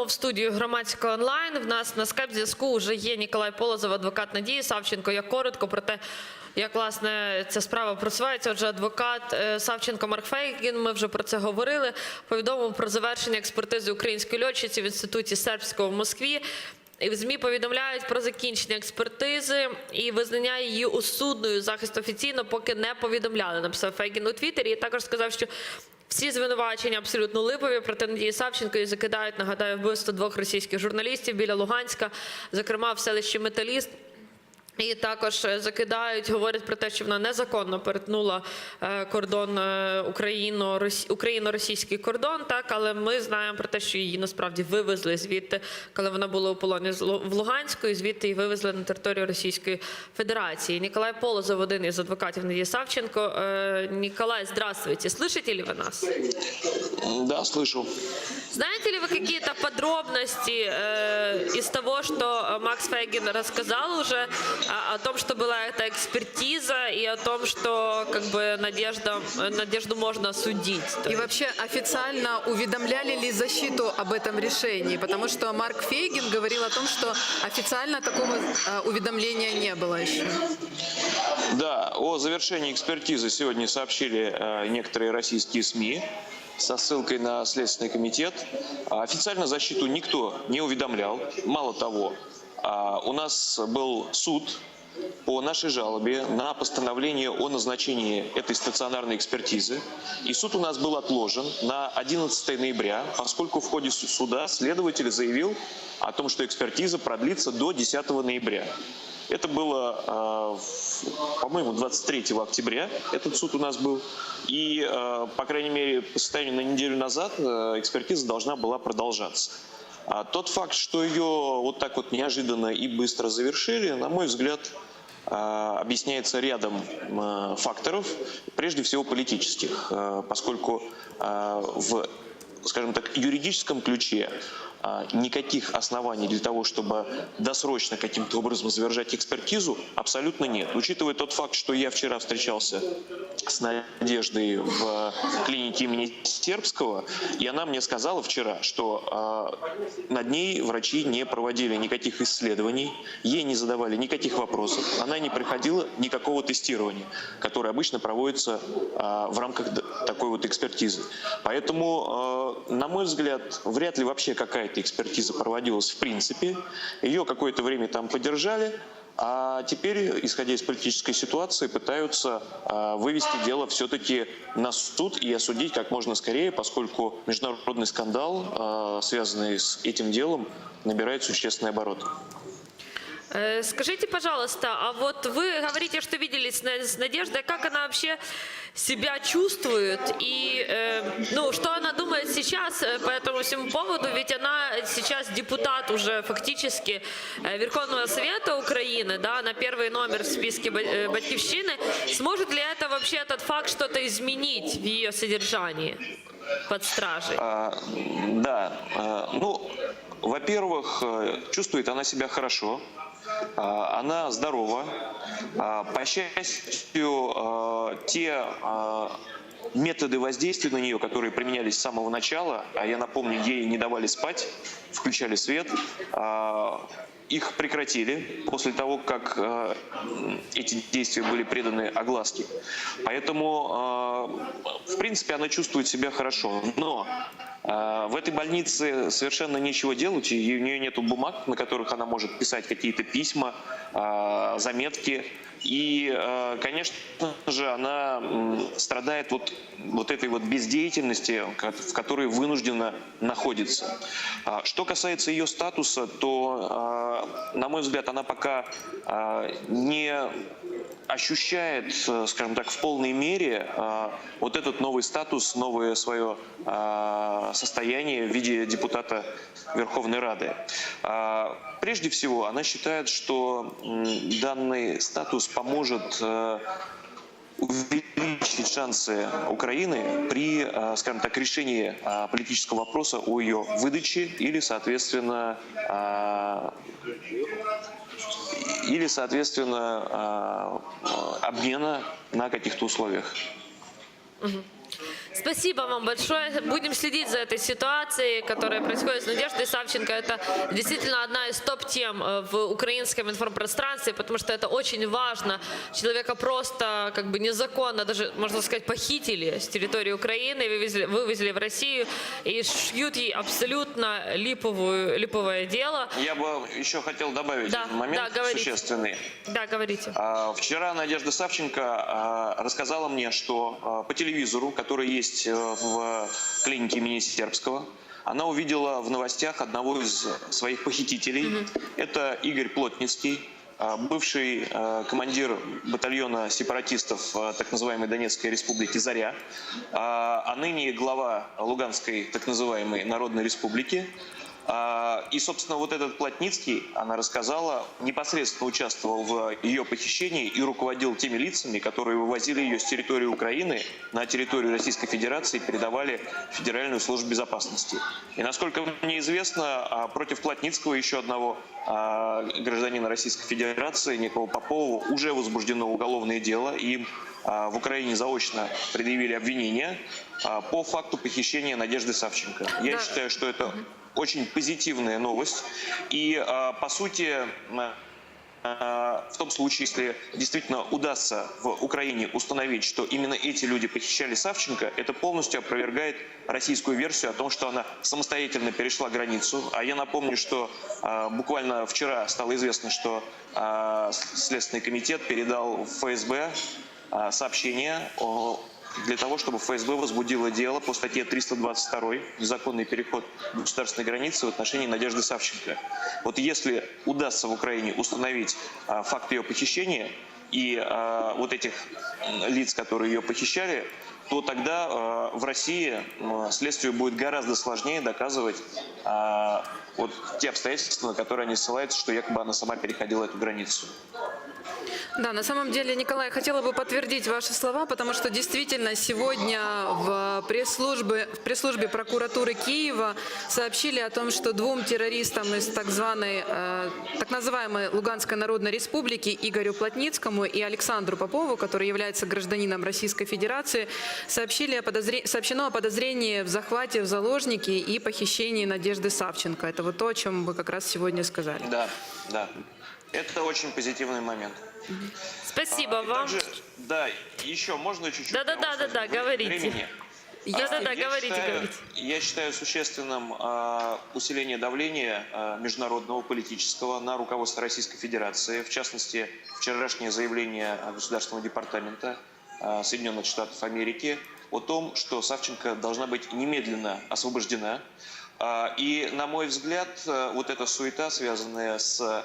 Переходимо в студію громадського онлайн. В нас на скайп зв'язку вже є Ніколай Полозов, адвокат Надії Савченко. Я коротко про те, як власне ця справа просувається. Отже, адвокат е, Савченко Марк Фейгін. Ми вже про це говорили. Повідомив про завершення експертизи української льотчиці в інституті сербського в Москві. В ЗМІ повідомляють про закінчення експертизи і визнання її осудною. Захист офіційно поки не повідомляли. Написав Фейгін у Твіттері. І також сказав, що всі звинувачення абсолютно липові проти Надії Савченко і закидають, нагадаю, вбивство двох російських журналістів біля Луганська, зокрема в селищі Металіст. І також е, закидають, говорять про те, що вона незаконно перетнула е, кордон е, Україно, Росі- Україно-російський кордон. Так, але ми знаємо про те, що її насправді вивезли звідти, коли вона була у полоні з Лу- в Луганську, і звідти її вивезли на територію Російської Федерації. Ніколай Полозов, один із адвокатів Надії Савченко. Е, Николай, здравствуйте. Слышите ли вы нас? Да, слышу. Знаете ли вы какие-то подробности э, из того, что Макс Фейгин рассказал уже о, о том, что была эта экспертиза и о том, что как бы Надежда, Надежду можно судить? И вообще официально уведомляли ли защиту об этом решении? Потому что Марк Фейгин говорил о том, что официально такого э, уведомления не было еще. Да, о завершении экспертизы сегодня сообщили э, некоторые российские СМИ со ссылкой на Следственный комитет. А Официально защиту никто не уведомлял. Мало того, а, у нас был суд по нашей жалобе на постановление о назначении этой стационарной экспертизы. И суд у нас был отложен на 11 ноября, поскольку в ходе су- суда следователь заявил о том, что экспертиза продлится до 10 ноября. Это было, в- по-моему, 23 октября этот суд у нас был. И, э, по крайней мере, по состоянию на неделю назад э, экспертиза должна была продолжаться. А тот факт, что ее вот так вот неожиданно и быстро завершили, на мой взгляд, э, объясняется рядом э, факторов, прежде всего политических, э, поскольку в, скажем так, юридическом ключе а, никаких оснований для того, чтобы досрочно каким-то образом завершать экспертизу, абсолютно нет. Учитывая тот факт, что я вчера встречался с Надеждой в клинике имени Сербского, и она мне сказала вчера, что а, над ней врачи не проводили никаких исследований, ей не задавали никаких вопросов, она не проходила никакого тестирования, которое обычно проводится а, в рамках такой вот экспертизы. Поэтому, на мой взгляд, вряд ли вообще какая-то экспертиза проводилась в принципе. Ее какое-то время там поддержали, а теперь, исходя из политической ситуации, пытаются э, вывести дело все-таки на суд и осудить как можно скорее, поскольку международный скандал, э, связанный с этим делом, набирает существенные обороты. Э, Скажите, пожалуйста, а вот вы говорите, что виделись на- с Надеждой, как она вообще себя чувствует и э, ну, что она думает сейчас э, по этому всему поводу, ведь она сейчас депутат уже фактически Верховного Совета Украины, да, она первый номер в списке Ба- Батьковщины. Сможет ли это вообще этот факт что-то изменить в ее содержании под стражей? А, Да, а, ну, во-первых, чувствует она себя хорошо, она здорова. А, По счастью, а, те а, методы воздействия на нее, которые применялись с самого начала, а я напомню, ей не давали спать, включали свет, а, их прекратили после того, как э, эти действия были преданы огласке. Поэтому, э, в принципе, она чувствует себя хорошо. Но э, в этой больнице совершенно нечего делать, и у нее нет бумаг, на которых она может писать какие-то письма, заметки. И, конечно же, она страдает вот, вот этой вот бездеятельности, в которой вынуждена находиться. А Что касается ее статуса, то, на мой взгляд, она пока э, не ощущает, э, скажем так, в полной мере э, вот этот новый статус, новое свое э, состояние в виде депутата Верховной Рады. А, Прежде всего, она считает, что данный статус поможет э, увеличить шансы Украины при, э, скажем так, решении э, политического вопроса о ее выдаче или, соответственно, э, или, соответственно, обмена на каких-то условиях. Спасибо вам большое. Будем следить за этой ситуацией, которая происходит с Надеждой Савченко. Это действительно одна из топ-тем э, в украинском информпространстве, потому что это очень важно. Человека просто как бы незаконно, даже можно сказать, похитили с территории Украины, вывезли, вывезли в Россию и шьют ей абсолютно липовую, липовое дело. Я бы еще хотел добавить Да, момент да, говорите. существенный. Да, говорите. А, Вчера Надежда Савченко а, рассказала мне, что а, по телевизору, который есть э, в клинике имени Сербского, она увидела в новостях одного из своих похитителей. Это Игорь Плотницкий, а, бывший а, командир батальона сепаратистов так называемой Донецкой республики «Заря», а ныне глава Луганской так называемой Народной республики. А, И, собственно, вот этот Плотницкий, она рассказала, непосредственно участвовал в ее похищении и руководил теми лицами, которые вывозили ее с территории Украины на территорию Российской Федерации и передавали в Федеральную службу безопасности. И, насколько мне известно, а, против Плотницкого еще одного а, гражданина Российской Федерации, некого Попова, уже возбуждено уголовное дело. Им в Украине заочно предъявили обвинения а, по факту похищения Надежды Савченко. Я Да. считаю, что это очень позитивная новость. И, а, по сути, а, в том случае, если действительно удастся в Украине установить, что именно эти люди похищали Савченко, это полностью опровергает российскую версию о том, что она самостоятельно перешла границу. А я напомню, что а, буквально вчера стало известно, что Следственный комитет передал в ФСБ сообщение о для того, чтобы ФСБ возбудило дело по статье 322 «Незаконный переход государственной границы» в отношении Надежды Савченко. Вот если удастся в Украине установить а, факт ее похищения и а, вот этих лиц, которые ее похищали, то тогда а, в России следствию будет гораздо сложнее доказывать вот те обстоятельства, на которые они ссылаются, что якобы она сама переходила эту границу. Да, на самом деле, Николай, я хотела бы подтвердить ваши слова, потому что действительно сегодня в пресс-службе, пресс-службе прокуратуры Киева сообщили о том, что двум террористам из так званой, э, так называемой Луганской Народной Республики Игорю Плотницкому и Александру Попову, который является гражданином Российской Федерации, сообщили о подозре- сообщено о подозрении в захвате в заложники и похищении Надежды Савченко. Это вот то, о чем вы как раз сегодня сказали. Да, да. Это очень позитивный момент. Спасибо А, вам. также, да, еще можно чуть-чуть? Да-да-да, Я вам да-да, скажу, говорите. Времени. Да-да-да, А, я говорите, считаю- говорите. Я считаю существенным а, усиление давления а, международного политического на руководство Российской Федерации. В частности, вчерашнее заявление Государственного департамента а, Соединенных Штатов Америки о том, что Савченко должна быть немедленно освобождена. А, И, на мой взгляд, а, вот эта суета, связанная с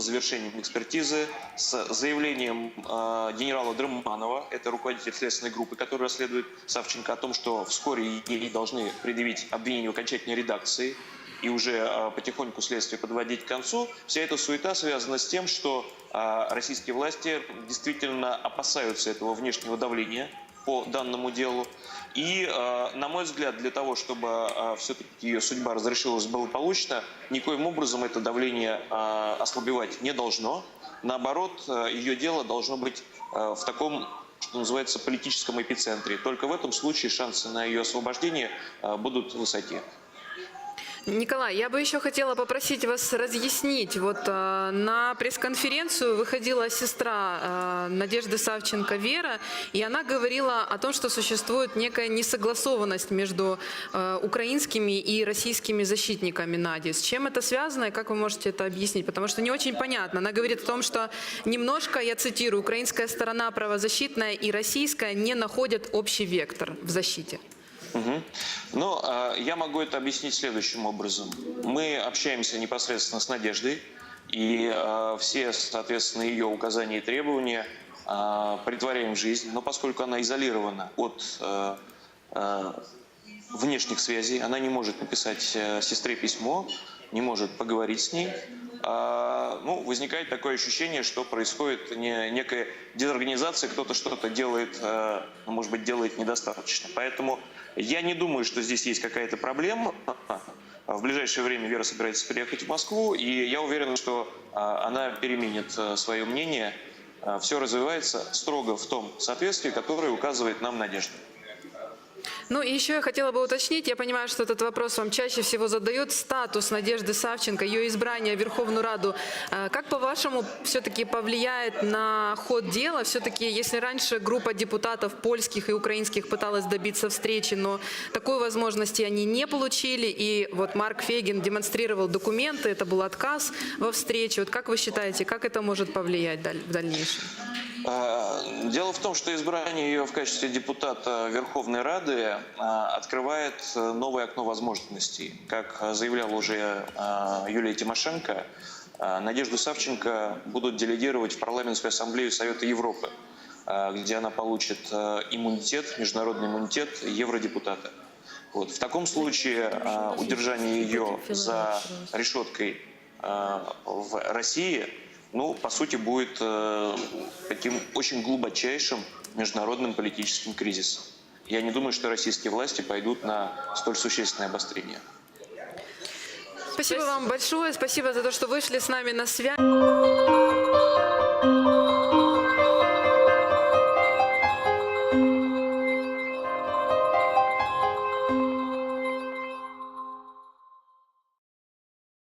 завершением экспертизы, с заявлением э, генерала Дрыманова, это руководитель следственной группы, который расследует Савченко, о том, что вскоре ей должны предъявить обвинение в окончательной редакции и уже э, потихоньку следствие подводить к концу. Вся эта суета связана с тем, что э, российские власти действительно опасаются этого внешнего давления по данному делу. И, э, на мой взгляд, для того, чтобы все-таки ее судьба разрешилась благополучно, никоим образом это давление э, ослабевать не должно. Наоборот, э, ее дело должно быть э, в таком, что называется, политическом эпицентре. Только в этом случае шансы на ее освобождение э, будут высоки. Николай, я бы еще хотела попросить вас разъяснить. Вот э, на пресс-конференцию выходила сестра э, Надежды Савченко Вера, и она говорила о том, что существует некая несогласованность между э, украинскими и российскими защитниками Нади. С чем это связано и как вы можете это объяснить? Потому что не очень понятно. Она говорит о том, что немножко, я цитирую, украинская сторона правозащитная и российская не находят общий вектор в защите. Мгм. Ну, а, я могу это объяснить следующим образом. Мы общаемся непосредственно с Надеждой, и а, все, соответственно, ее указания и требования а, притворяем в жизнь. Но поскольку она изолирована от внешних связей, она не может написать э, сестре письмо, не может поговорить с ней, ну, возникает такое ощущение, что происходит не- некая дезорганизация, кто-то что-то делает, э, может быть, делает недостаточно. Поэтому я не думаю, что здесь есть какая-то проблема. В ближайшее время Вера собирается переехать в Москву, и я уверен, что а, она переменит э, свое мнение. Все развивается строго в том соответствии, которое указывает нам Надежда. Ну и еще я хотела бы уточнить, я понимаю, что этот вопрос вам чаще всего задает статус Надежды Савченко, ее избрание в Верховную Раду. Э, Как, по-вашему, все-таки повлияет на ход дела? Все-таки, если раньше группа депутатов польских и украинских пыталась добиться встречи, но такой возможности они не получили, и вот Марк Фейгин демонстрировал документы, это был отказ во встрече. Вот как вы считаете, как это может повлиять в дальнейшем? А, Дело в том, что избрание ее в качестве депутата Верховной Рады а, открывает э, новое окно возможностей. Как заявляла уже а, Юлия Тимошенко, Надежду Савченко будут делегировать в парламентскую ассамблею Совета Европы, где она получит иммунитет, международный иммунитет евродепутата. Вот. В таком случае удержание ее за решеткой в России, ну, по сути, будет э, таким очень глубочайшим международным политическим кризисом. Я не думаю, что российские власти пойдут на столь существенное обострение. Спасибо вам большое, спасибо за то, что вышли с нами на связь.